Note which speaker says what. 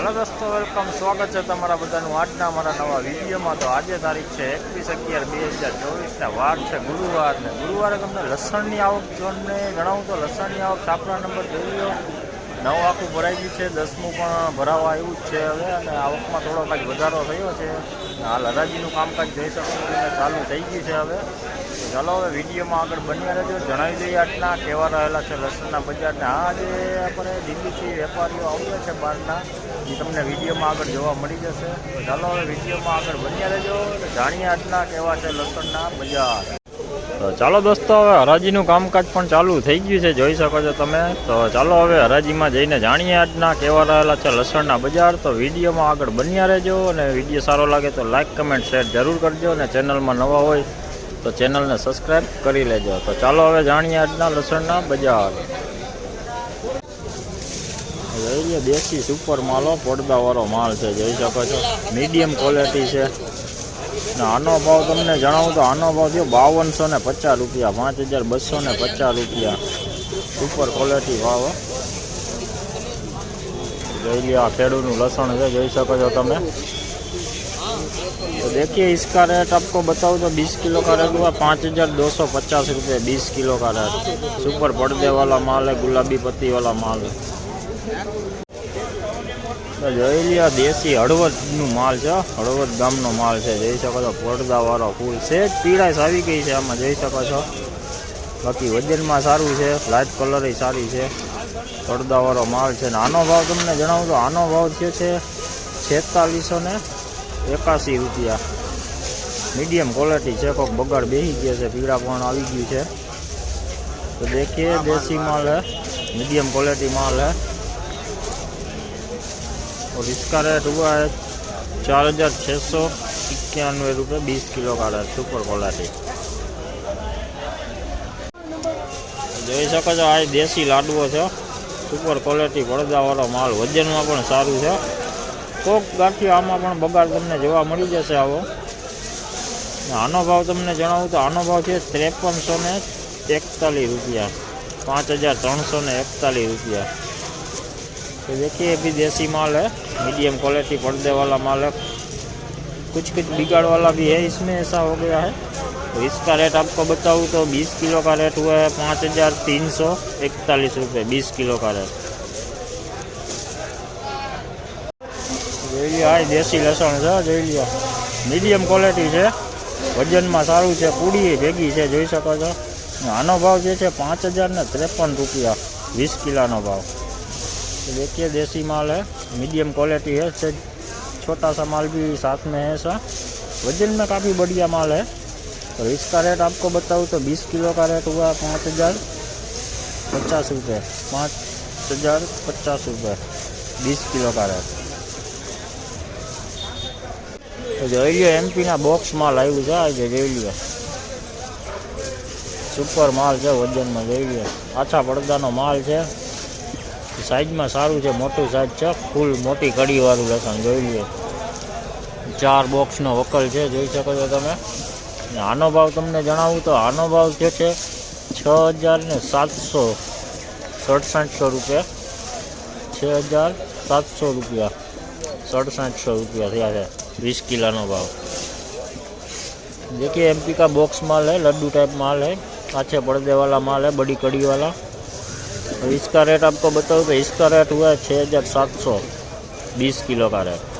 Speaker 1: હાલો દોસ્તો વેલકમ સ્વાગત છે તમારા બધાનું આજના અમારા નવા વિડીયોમાં. તો આજે તારીખ છે એકવીસ અગિયાર બે હજાર ચોવીસના વાર છે ગુરુવાર ને ગુરુવારે તમને લસણની આવક જોને જણાવું તો લસણની આવક છાપરા નંબર જોઈ લો. નવ આખું ભરાઈ ગયું છે, દસમું પણ ભરાવા આવ્યું જ છે હવે અને આવકમાં થોડો કાંઈક વધારો થયો છે. હાલ હરાજીનું કામકાજ જઈ શકું ચાલુ થઈ ગયું છે હવે. ચાલો હવે વિડીયોમાં આગળ બન્યા રહેજો. જણાવી દઈએ આજના કેવા રહેલા છે લસણના બજારને હા આજે આપણે દિલ્હીથી વેપારીઓ આવ્યા છે બહારના, એ તમને વિડીયોમાં આગળ જોવા મળી જશે. ચાલો હવે વિડીયોમાં આગળ બન્યા રહેજો જાણીએ આજના કેવા છે લસણના બજાર. તો ચાલો દોસ્તો, હવે હરાજીનું કામકાજ પણ ચાલુ થઈ ગયું છે, જોઈ શકો છો તમે. તો ચાલો હવે હરાજીમાં જઈને જાણીએ આજના કેવા રહેલા છે લસણના બજાર. તો વિડીયોમાં આગળ બન્યા રહેજો અને વીડિયો સારો લાગે તો લાઇક કમેન્ટ, શેર જરૂર કરજો અને ચેનલમાં નવા હોય તો ચેનલને સબસ્ક્રાઈબ કરી લેજો. તો ચાલો હવે જાણીએ આજના લસણના બજાર. લે દેશી સુપર માલો પડદાવાળો માલ છે, જોઈ શકો છો. મીડિયમ ક્વોલિટી છે. આનો ભાવ તમને જણાવું તો આનો ભાવ થયો બાવનસો ને પચાસ રૂપિયા પાંચ હજાર બસો ને પચાસ રૂપિયા સુપર ક્વોલિટી ભાવ હો. જોઈ લ્યો આ ખેડૂતનું લસણ છે જોઈ શકો છો તમે तो देखिए इसका रेट आपको बताऊँ तो 20 किलो का रेट हुआ पाँच हज़ार दो सौ पचास रुपये बीस किलो का रेट सुपर पर्दे वाला माल है गुलाबी पत्ती वाला माल है તો જોઈ લ્યો દેશી હળવદનું માલ છે. હળવદ ગામનો માલ છે. જઈ શકો છો પડદાવાળો ફૂલ છે. જ પીળાશ આવી ગઈ છે આમાં જઈ શકો છો. બાકી વજનમાં સારું છે લાઇટ કલર સારી છે. પડદાવાળો માલ છે. ને આનો ભાવ તમને જણાવું તો આનો ભાવ થયો છે છેતાલીસો ને એકાસી રૂપિયા. મીડિયમ ક્વોલિટી છે કોઈક બગાડ બેસી ગયા છે. પીળા પણ આવી ગયું છે. તો દેખીએ દેશી માલ હે. મીડિયમ ક્વોલિટી માલ હે. और इसका रेट हुआ है चार हजार छः सौ इक्यानवे रुपये बीस किलो का रेट सुपर क्वालिटी જોઈ શકો છો આ દેશી લાડવો છે સુપર ક્વોલિટી પડદાવાળો માલ વજનમાં પણ સારું છે કોક ગાંઠિયો આમાં પણ બગાડ તમને જોવા મળી જશે આવો ને આનો ભાવ તમને જણાવું તો આનો ભાવ છે ત્રેપનસો ને इकतालीस रुपया पाँच हज़ार तीन सौ ने इकतालीस रुपया तो देखिए ये भी देसी माल है मीडियम क्वालिटी पर्दे वाला माल है कुछ कुछ बिगाड़ वाला भी है इसमें ऐसा हो गया है तो इसका रेट आपको बताऊँ तो 20 किलो का रेट हुआ है पाँच हज़ार तीन सौ इकतालीस रुपये बीस किलो का रेट જોઈ લ્યો આ દેશી લસણ છે જોઈ લ્યો મીડિયમ ક્વોલિટી છે વજનમાં સારું છે પૂડી ભેગી છે જોઈ શકો છો આનો ભાવ જે છે पाँच हज़ार ने तिरपन रुपया बीस किलो भाव तो देखिए देसी माल है मीडियम क्वालिटी है से छोटा सा माल भी साथ में है ऐसा वजन में काफ़ी बढ़िया माल है और इसका रेट आपको बताऊँ तो बीस किलो का रेट हुआ पाँच हज़ार पचास रुपये पाँच हज़ार पचास रुपये बीस किलो का रेट તો જોઈ લ્યો એમપીના બોક્સ માલ આવ્યું છે આજે જોઈ લ્યો સુપર માલ છે વજનમાં જોઈ લ્યો આછા પડદાનો માલ છે સાઈઝમાં સારું છે મોટું સાઈઝ છે ફૂલ મોટી કડીવાળું લસણ જોઈ લ્યો ચાર બોક્સનો વકલ છે જોઈ શકો છો તમે ને આનો ભાવ તમને જણાવું તો આનો ભાવ જે છે છ હજાર ને સાતસો સડસઠસો રૂપિયા છ હજાર સાતસો રૂપિયા सड़सठ रुपया थया है बीस किलो नो भाव देखिए एमपी का बॉक्स माल है लड्डू टाइप माल है अच्छे पर्दे वाला माल है बड़ी कड़ी वाला और इसका रेट आपको बताऊँ तो इसका रेट हुआ है छः हज़ार सात सौ बीस किलो का रेट